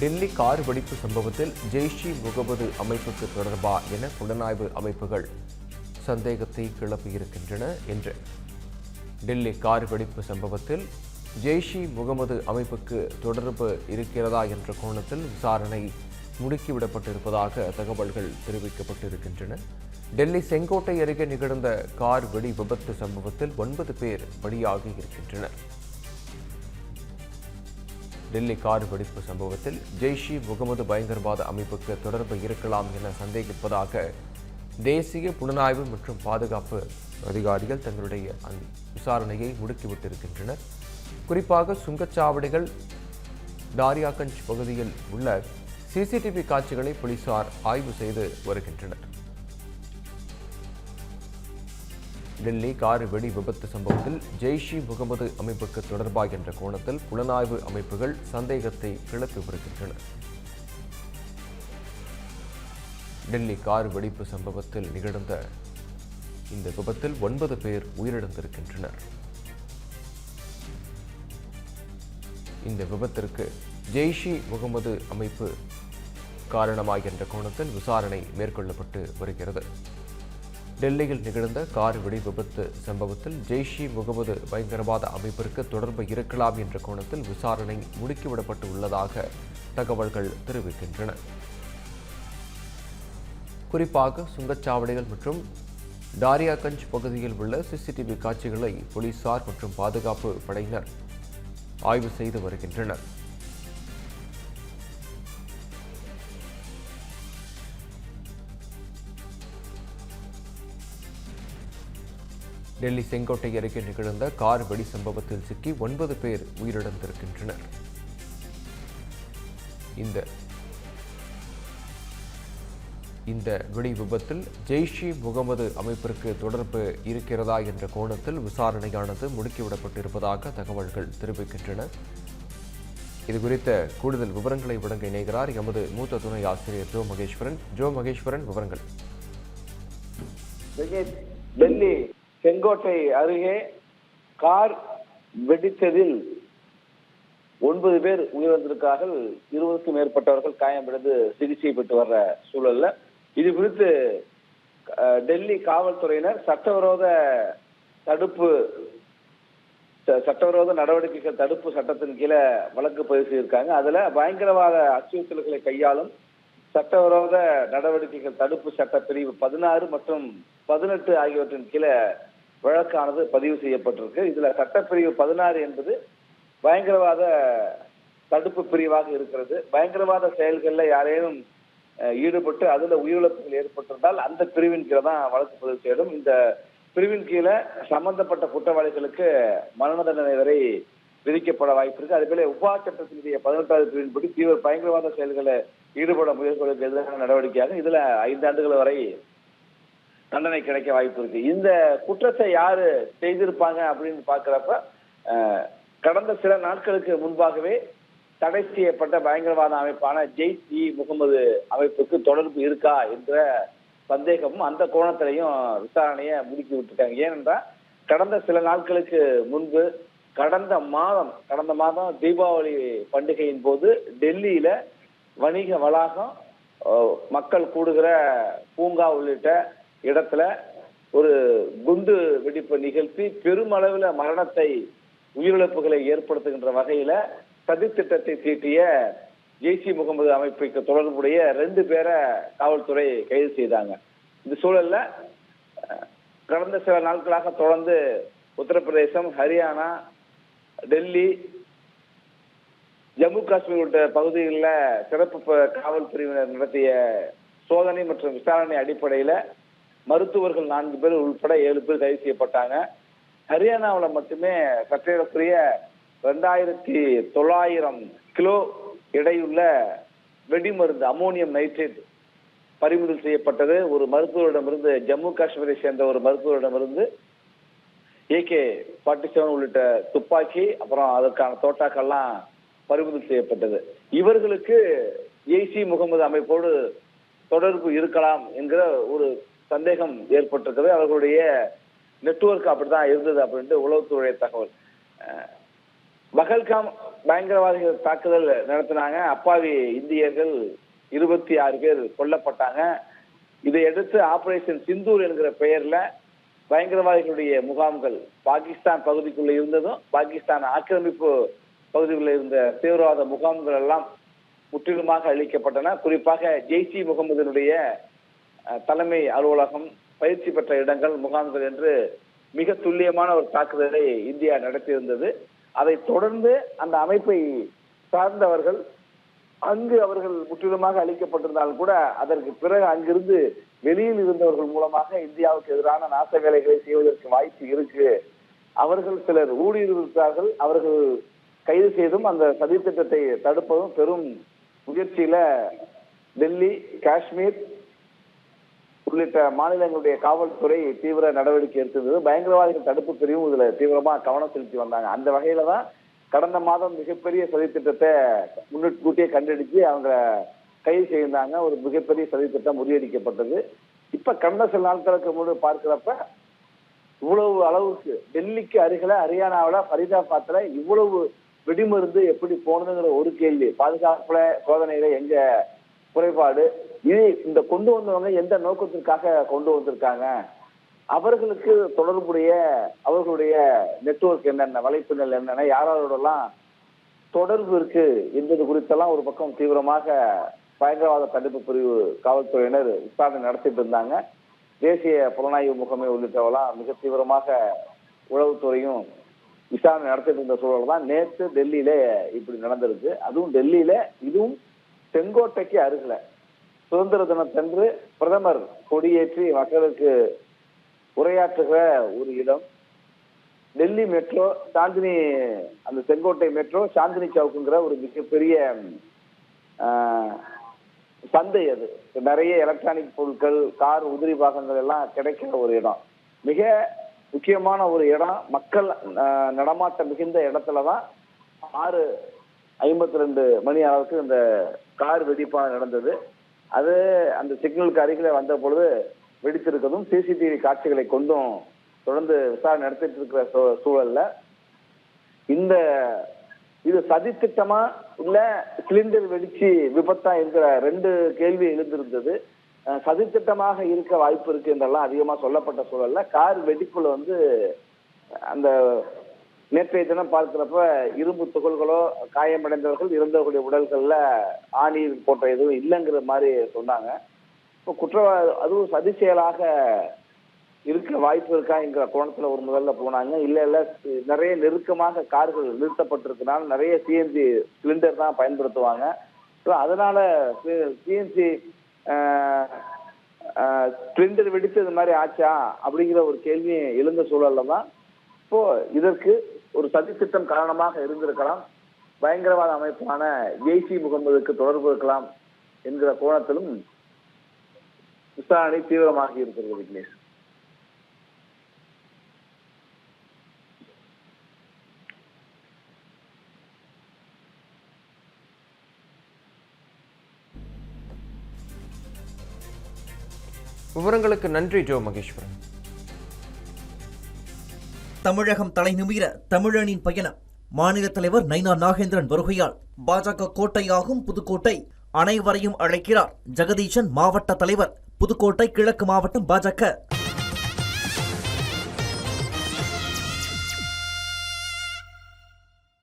Delhi car வெடிப்பு சம்பவத்தில் ஜெய்ஷ் இ முகமது அமைப்புக்கு தொடர்பா என புலனாய்வு அமைப்புகள் சந்தேகத்தை கிளப்பியிருக்கின்றன என்று. டெல்லி கார் வெடிப்பு சம்பவத்தில் ஜெய்ஷ் இ முகமது அமைப்புக்கு தொடர்பு இருக்கிறதா என்ற கோணத்தில் விசாரணை முடுக்கிவிடப்பட்டிருப்பதாக தகவல்கள் தெரிவிக்கப்பட்டிருக்கின்றன. டெல்லி செங்கோட்டை அருகே நிகழ்ந்த கார் வெடி விபத்து சம்பவத்தில் ஒன்பது பேர் பலியாகி இருக்கின்றனர். டெல்லி கார் வெடிப்பு சம்பவத்தில் ஜெய்ஷி முகமது பயங்கரவாத அமைப்புக்கு தொடர்பு இருக்கலாம் என சந்தேகிப்பதாக தேசிய புலனாய்வு மற்றும் பாதுகாப்பு அதிகாரிகள் தங்களுடைய விசாரணையை முடுக்கிவிட்டிருக்கின்றனர். குறிப்பாக சுங்கச்சாவடிகள் டாரியாகஞ்ச் பகுதியில் உள்ள சிசிடிவி காட்சிகளை போலீசார் ஆய்வு செய்து வருகின்றனர். டெல்லி கார் வெடி விபத்து சம்பவத்தில் ஜெய்ஷி முகமது அமைப்புக்கு தொடர்பா என்ற கோணத்தில் புலனாய்வு அமைப்புகள் சந்தேகத்தை கிளப்பி வருகின்றன. டெல்லி கார் வெடிப்பு சம்பவத்தில் நிகழ்ந்த இந்த விபத்தில் ஒன்பது பேர் உயிரிழந்திருக்கின்றனர். இந்த விபத்திற்கு ஜெய்ஷி முகமது அமைப்பு காரணமாக என்ற கோணத்தில் விசாரணை மேற்கொள்ளப்பட்டு வருகிறது. டெல்லியில் நிகழ்ந்த கார் வெடி விபத்து சம்பவத்தில் ஜெய்ஷ் இ முகமது பயங்கரவாத அமைப்பிற்கு தொடர்பு இருக்கலாம் என்ற கோணத்தில் விசாரணை முடுக்கிவிடப்பட்டு உள்ளதாக தகவல்கள் தெரிவிக்கின்றன. குறிப்பாக சுங்கச்சாவடிகள் மற்றும் டாரியாகஞ்ச் பகுதியில் உள்ள சிசிடிவி காட்சிகளை போலீசார் மற்றும் பாதுகாப்பு படையினர் ஆய்வு செய்து வருகின்றனர். டெல்லி செங்கோட்டை அருகே நிகழ்ந்த கார் வெடி சம்பவத்தில் சிக்கி ஒன்பது பேர் உயிரிழந்திருக்கின்றனர். இந்த இந்த வெடி விபத்தில் ஜெய்ஷி முகமது அமைப்பிற்கு தொடர்பு இருக்கிறதா என்ற கோணத்தில் விசாரணையானது முடுக்கிவிடப்பட்டிருப்பதாக தகவல்கள் தெரிவிக்கின்றன. இது குறித்த கூடுதல் விவரங்களை வழங்க இணைகிறார் எமது மூத்த துணை ஆசிரியர் ஜோ மகேஸ்வரன். ஜோ மகேஸ்வரன் விவரங்கள். டெல்லி. செங்கோட்டை அருகே கார் வெடித்ததில் ஒன்பது பேர் உயிரிழந்திருக்கார்கள் இருபதுக்கும் மேற்பட்டவர்கள் காயமடைந்து சிகிச்சை பெற்று வர்ற சூழல்ல. இது குறித்து டெல்லி காவல்துறையினர் சட்டவிரோத தடுப்பு ச- சட்டவிரோத நடவடிக்கைகள் தடுப்பு சட்டத்தின் கீழே வழக்கு பதிவு செய்திருக்காங்க. அதுல பயங்கரவாத அச்சுறுத்தல்களை கையாளும் சட்டவிரோத நடவடிக்கைகள் தடுப்பு சட்ட பிரிவு பதினாறு மற்றும் பதினெட்டு ஆகியவற்றின் கீழே வழக்கானது பதிவு செய்யப்பட்டிருக்கு. இதுல சட்டப்பிரிவு பதினாறு என்பது பயங்கரவாத தடுப்பு பிரிவாக இருக்கிறது. பயங்கரவாத செயல்களில் யாரேனும் ஈடுபட்டு அதுல உயிரிழப்புகள் ஏற்பட்டிருந்தால் அந்த பிரிவின் கீழே தான் வழக்கு பதிவு செய்யணும். இந்த பிரிவின் கீழே சம்பந்தப்பட்ட குற்றவாளிகளுக்கு மரண தண்டனை வரை விதிக்கப்பட வாய்ப்பு இருக்கு. அதேபோல உபா சட்டத்தினுடைய பதினெட்டாவது பிரிவின்படி தீவிர பயங்கரவாத செயல்களை ஈடுபட முயற்சிகளுக்கு எதிரான நடவடிக்கையாக இதுல ஐந்து ஆண்டுகள் வரை தண்டனை கிடைக்க வாய்ப்பு இருக்கு. இந்த குற்றத்தை யாரு செய்திருப்பாங்க அப்படின்னு பாக்குறப்ப கடந்த சில நாட்களுக்கு முன்பாகவே தடை செய்யப்பட்ட பயங்கரவாத அமைப்பான ஜெய்ஷ் இ முகமது அமைப்புக்கு தொடர்பு இருக்கா என்ற சந்தேகமும் அந்த கோணத்திலையும் விசாரணையை முடுக்கி விட்டுருக்காங்க ஏனென்றால் கடந்த சில நாட்களுக்கு முன்பு கடந்த மாதம் கடந்த மாதம் தீபாவளி பண்டிகையின் போது டெல்லியில வணிக வளாகம் மக்கள் கூடுகிற பூங்கா உள்ளிட்ட இடத்துல ஒரு குண்டு வெடிப்பு நிகழ்த்தி பெருமளவில் மரணத்தை உயிரிழப்புகளை ஏற்படுத்துகின்ற வகையில சதித்திட்டத்தை தீட்டிய ஜெய்சி முகமது அமைப்புக்கு தொடர்புடைய ரெண்டு பேரை காவல்துறை கைது செய்தாங்க. இந்த சூழல்ல கடந்த சில நாட்களாக தொடர்ந்து உத்தரப்பிரதேசம் ஹரியானா டெல்லி ஜம்மு காஷ்மீர் உள்ளிட்ட பகுதிகளில் சிறப்பு காவல் பிரிவினர் நடத்திய சோதனை மற்றும் விசாரணை அடிப்படையில் மருத்துவர்கள் நான்கு பேர் உள்பட ஏழு பேர் கைது செய்யப்பட்டாங்க. ஹரியானாவில் மட்டுமே சற்றேறக்குரிய ரெண்டாயிரத்தி தொள்ளாயிரம் கிலோ எடையுள்ள வெடிமருந்து அமோனியம் நைட்ரேட் பறிமுதல் செய்யப்பட்டது. ஒரு மருத்துவரிடமிருந்து ஜம்மு காஷ்மீரை சேர்ந்த ஒரு மருத்துவரிடமிருந்து ஏகே ஃபார்ட்டி செவன் உள்ளிட்ட துப்பாக்கி அப்புறம் அதற்கான தோட்டாக்கள்லாம் பறிமுதல் செய்யப்பட்டது. இவர்களுக்கு ஏசி முகமது அமைப்போடு தொடர்பு இருக்கலாம் என்கிற ஒரு சந்தேகம் ஏற்பட்டிருக்கிறது அவர்களுடைய நெட்வொர்க் அப்படிதான் இருந்தது அப்படின்ட்டு உளவுத்துறை தகவல். அஹ், பகல்காம் பயங்கரவாதிகள் தாக்குதல் நடத்தினாங்க. அப்பாவி இந்தியர்கள் இருபத்தி ஆறு பேர் கொல்லப்பட்டாங்க. இதையடுத்து ஆபரேஷன் சிந்தூர் என்கிற பெயர்ல பயங்கரவாதிகளுடைய முகாம்கள் பாகிஸ்தான் பகுதிக்குள்ள இருந்ததும் பாகிஸ்தான் ஆக்கிரமிப்பு பகுதிகளில் இருந்த தீவிரவாத முகாம்கள் எல்லாம் முற்றிலுமாக அழிக்கப்பட்டன. குறிப்பாக ஜெய்சி முகமதினுடைய தலைமை அலுவலகம் பயிற்சி பெற்ற இடங்கள் முகாம்கள் என்று மிக துல்லியமான ஒரு தாக்குதலை இந்தியா நடத்தியிருந்தது. அதை தொடர்ந்து அந்த அமைப்பை சார்ந்தவர்கள் அங்கு அவர்கள் முற்றிலுமாக அளிக்கப்பட்டிருந்தாலும் கூட அதற்கு பிறகு அங்கிருந்து வெளியில் இருந்தவர்கள் மூலமாக இந்தியாவுக்கு எதிரான நாச வேலைகளை செய்வதற்கு வாய்ப்பு இருக்கு. அவர்கள் சிலர் ஊடுருவிருக்கிறார்கள் அவர்கள் கைது செய்தும் அந்த சதித்திட்டத்தை தடுப்பதும் பெரும் முயற்சியில டெல்லி காஷ்மீர் உள்ளிட்ட மாநிலங்களுடைய காவல்துறை தீவிர நடவடிக்கை எடுத்திருந்தது. பயங்கரவாதிகள் தடுப்பு பிரிவும் இதுல தீவிரமா கவனம் செலுத்தி வந்தாங்க. அந்த வகையில தான் கடந்த மாதம் மிகப்பெரிய சதித்திட்டத்தை முன்னிட்கூட்டியே கண்டடிச்சு அவங்க கைது செய்திருந்தாங்க. ஒரு மிகப்பெரிய சதித்திட்டம் முறியடிக்கப்பட்டது. இப்ப கடந்த சில நாட்களுக்கு முன்பு பார்க்கிறப்ப இவ்வளவு அளவுக்கு டெல்லிக்கு அருகில ஹரியானாவில ஃபரிதாபாத்ல இவ்வளவு வெடிமருந்து எப்படி போனதுங்கிற ஒரு கேள்வி. பாதுகாப்புல சோதனையில எங்க குறைபாடு. இது இந்த கொண்டு வந்தவங்க எந்த நோக்கத்திற்காக கொண்டு வந்திருக்காங்க? அவர்களுக்கு தொடர்புடைய அவர்களுடைய நெட்வொர்க் என்னென்ன வலைப்பின்னல் என்னென்ன யாரோடலாம் தொடர்பு இருக்கு என்பது குறித்தெல்லாம் ஒரு பக்கம் தீவிரமாக பயங்கரவாத தடுப்பு பிரிவு காவல்துறையினர் விசாரணை நடத்திட்டு இருந்தாங்க. தேசிய புலனாய்வு முகமை உள்ளிட்டவெல்லாம் மிக தீவிரமாக உளவுத்துறையும் விசாரணை நடத்திட்டு இருந்த சூழல் தான் நேற்று டெல்லியில இப்படி நடந்திருக்கு. அதுவும் டெல்லியில இதுவும் செங்கோட்டைக்கு அருகில. சுதந்திர தினத்தன்று பிரதமர் கொடியேற்றி மக்களுக்கு உரையாற்றுகிற ஒரு இடம். டெல்லி மெட்ரோ சாந்தினி அந்த செங்கோட்டை மெட்ரோ சாந்தினி சவுக்குங்கிற ஒரு மிகப்பெரிய சந்தை அது. நிறைய எலக்ட்ரானிக் பொருட்கள் கார் உதிரி பாகங்கள் எல்லாம் கிடைக்கிற ஒரு இடம். மிக முக்கியமான ஒரு இடம். மக்கள் நடமாட்டம் மிகுந்த இடத்துல தான் ஆறு ஐம்பத்தி ரெண்டு மணி அளவுக்கு இந்த கார் வெடிப்பாக நடந்தது. அது அந்த சிக்னலுக்கு அருகில வந்த பொழுது வெடித்திருக்கிறதும் சிசிடிவி காட்சிகளை கொண்டும் தொடர்ந்து விசாரணை நடத்திட்டு இருக்கிற சூ- சூழல்ல இந்த இது சதித்திட்டமா இல்ல சிலிண்டர் வெடிச்சு விபத்தா இருக்கிற ரெண்டு கேள்வி எழுந்திருந்தது. சதித்திட்டமாக இருக்க வாய்ப்பு இருக்கு என்றெல்லாம் அதிகமா சொல்லப்பட்ட சூழல்ல கார் வெடிப்புல வந்து அந்த நேற்றைய தினம் பார்க்கிறப்ப இரும்பு துகள்களோ காயமடைந்தவர்கள் இறந்தவர்களுடைய உடல்கள்ல ஆணி போன்ற எதுவும் இல்லைங்கிற மாதிரி சொன்னாங்க. இப்போ குற்றவாளி அதுவும் சதி செயலாக இருக்க வாய்ப்பு இருக்காங்கிற கோணத்துல ஒரு முதல்ல போனாங்க. இல்ல இல்ல நிறைய நெருக்கமாக கார்கள் நிறுத்தப்பட்டிருக்கனால நிறைய சிஎன்ஜி சிலிண்டர் தான் பயன்படுத்துவாங்க. ஸோ அதனால சிஎன்ஜி சிலிண்டர் வெடித்து இது மாதிரி ஆச்சா அப்படிங்கிற ஒரு கேள்வி எழுந்த சூழல்ல தான் இப்போ இதற்கு ஒரு சதி திட்டம் காரணமாக இருந்திருக்கலாம். பயங்கரவாத அமைப்பான ஜெய்சி முகமதுக்கு தொடர்பு இருக்கலாம் என்கிற கோணத்திலும் விசாரணை தீவிரமாக இருக்கிறது விக்னேஷ். விவரங்களுக்கு நன்றி ஜோ மகேஸ்வரன். தமிழகம் தலைநிமிர தமிழனின் பயணம். மாநில தலைவர் நைனா நாகேந்திரன் வருகையால் பாஜக கோட்டையாகும் புதுக்கோட்டை அனைவரையும் அழைக்கிறார். ஜெகதீசன் மாவட்ட தலைவர் புதுக்கோட்டை கிழக்கு மாவட்டம் பாஜக.